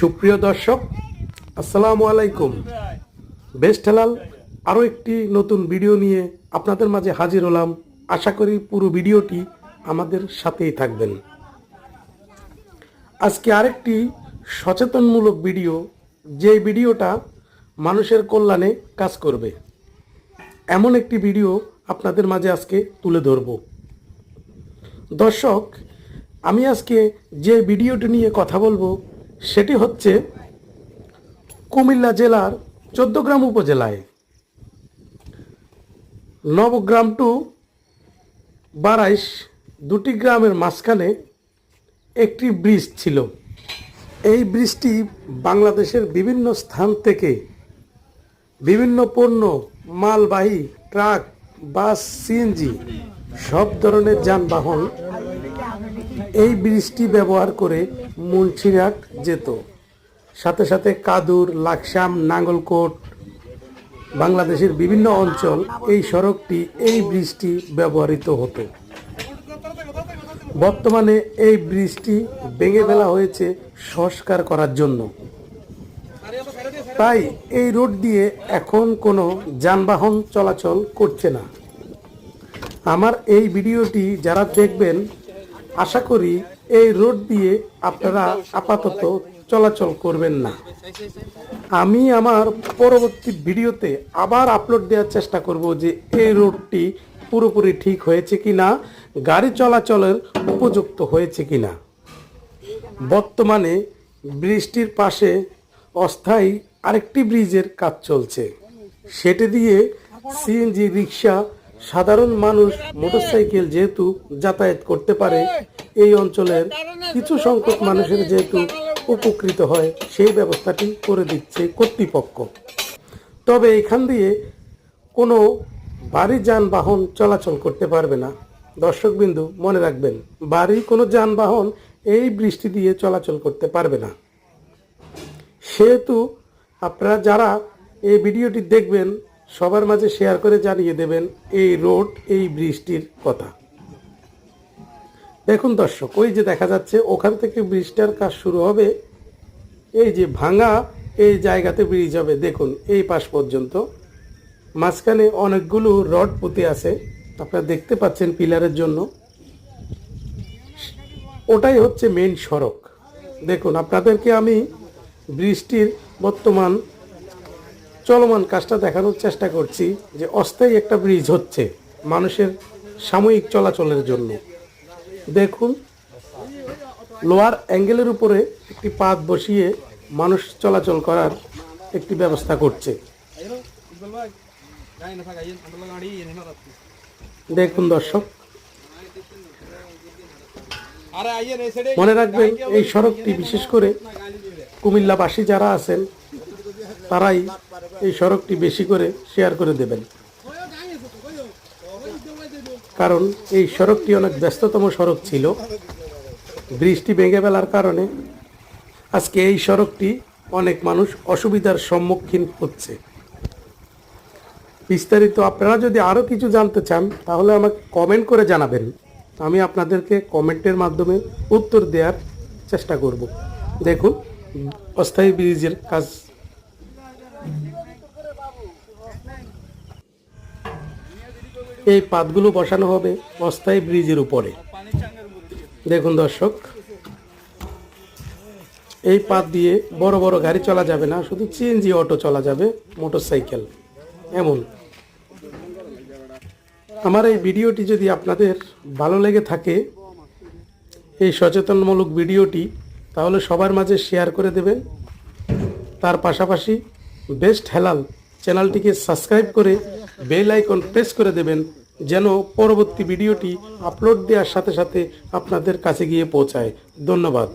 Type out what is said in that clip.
সুপ্রিয় দর্শক, আসসালামু আলাইকুম। বেস্ট হেলাল আরও একটি নতুন ভিডিও নিয়ে আপনাদের মাঝে হাজির হলাম। আশা করি পুরো ভিডিওটি আমাদের সাথেই থাকবেন। আজকে আরেকটি সচেতনমূলক ভিডিও, যে ভিডিওটা মানুষের কল্যাণে কাজ করবে। এমন একটি ভিডিও আপনাদের মাঝে আজকে তুলে ধরব। দর্শক, আমি আজকে যে ভিডিওটি নিয়ে কথা বলব সেটি হচ্ছে কুমিল্লা জেলার চোদ্দগ্রাম উপজেলায়। নবগ্রাম টু বারাইশ দুটি গ্রামের মাঝখানে একটি ব্রিজ ছিল। এই ব্রিজটি বাংলাদেশের বিভিন্ন স্থান থেকে বিভিন্ন পণ্য, মালবাহী, ট্রাক, বাস, সিএনজি সব ধরনের যানবাহন এই ব্রিজটি ব্যবহার করে মুন্সিরহাট যেত। সাথে সাথে কাদুর, লাকসাম, নাঙ্গলকোট, বাংলাদেশের বিভিন্ন অঞ্চল এই সড়কটি এই ব্রিজটি ব্যবহৃত হতো। বর্তমানে এই ব্রিজটি ভেঙে ফেলা হয়েছে সংস্কার করার জন্য। তাই এই রোড দিয়ে এখন কোনো যানবাহন চলাচল করছে না। আমার এই ভিডিওটি যারা দেখবেন আশা করি এই রোড দিয়ে আপনারা আপাতত চলাচল করবেন না। আমি আমার পরবর্তী ভিডিওতে আবার আপলোড দেওয়ার চেষ্টা করব যে এই রোডটি পুরোপুরি ঠিক হয়েছে কি না গাড়ি চলাচলের উপযুক্ত হয়েছে কি না বর্তমানে ব্রিজটির পাশে অস্থায়ী আরেকটি ব্রিজের কাজ চলছে। সেটি দিয়ে সিএনজি, রিক্সা সাধারণ মানুষ মোটরসাইকেল যেহেতু যাতায়াত করতে পারে, এই অঞ্চলের কিছু সংখ্যক মানুষের যেহেতু উপকৃত হয়, সেই ব্যবস্থাটি করে দিচ্ছে কর্তৃপক্ষ। তবে এখান দিয়ে কোনো ভারী যানবাহন চলাচল করতে পারবে না। দর্শকবিন্দু, মনে রাখবেন ভারী কোনো যানবাহন এই বৃষ্টি দিয়ে চলাচল করতে পারবে না। সেহেতু আপনারা যারা এই ভিডিওটি দেখবেন সবার মাঝে শেয়ার করে জানিয়ে দেবেন এই রোড, এই বৃষ্টির কথা। দেখুন দর্শক, ওই যে দেখা যাচ্ছে ওখান থেকে ব্রিজটার কাজ শুরু হবে। এই যে ভাঙা, এই জায়গাতে ব্রিজ হবে। দেখুন, এই পাশ পর্যন্ত। মাঝখানে অনেকগুলো রড পুঁতে আছে। আপনারা দেখতে পাচ্ছেন পিলারের জন্য। ওটাই হচ্ছে মেন সড়ক। দেখুন, আপনাদেরকে আমি বৃষ্টির বর্তমান চলমান কাজটা দেখানোর চেষ্টা করছি যে অস্থায়ী একটা ব্রিজ হচ্ছে মানুষের সাময়িক চলাচলের জন্য। দেখুন লোয়ার অ্যাঙ্গেলের উপরে একটি পাত বসিয়ে মানুষ চলাচল করার একটি ব্যবস্থা করছে। দেখুন দর্শক, মনে রাখবেন এই সড়কটি বিশেষ করে কুমিল্লাবাসী যারা আছেন তারাই এই সড়কটি বেশি করে শেয়ার করে দেবেন। কারণ এই সড়কটি অনেক ব্যস্ততম সড়ক ছিল। বৃষ্টি ভেঙে ফেলার কারণে আজকে এই সড়কটি অনেক মানুষ অসুবিধার সম্মুখীন হচ্ছে। বিস্তারিত আপনারা যদি আরও কিছু জানতে চান, তাহলে আমাকে কমেন্ট করে জানাবেন। আমি আপনাদেরকে কমেন্টের মাধ্যমে উত্তর দেওয়ার চেষ্টা করব। দেখুন, অস্থায়ী ব্রিজের কাজ এই পাতগুলো বসানো হবে অস্থায়ী ব্রিজের উপরে। দেখুন দর্শক, এই পাত দিয়ে বড় বড় গাড়ি চলা যাবে না, শুধু সিএনজি অটো চলা যাবে মোটর সাইকেল এমন। আমার এই ভিডিওটি যদি আপনাদের ভালো লেগে থাকে, এই সচেতনমূলক ভিডিওটি, তাহলে সবার মাঝে শেয়ার করে দেবেন। তার পাশাপাশি বেস্ট হেলাল চ্যানেলটিকে সাবস্ক্রাইব করে বেল আইকন প্রেস করে দেবেন যেন পরবর্তী ভিডিওটি আপলোড দেওয়ার সাথে সাথে আপনাদের কাছে গিয়ে পৌঁছায়। ধন্যবাদ।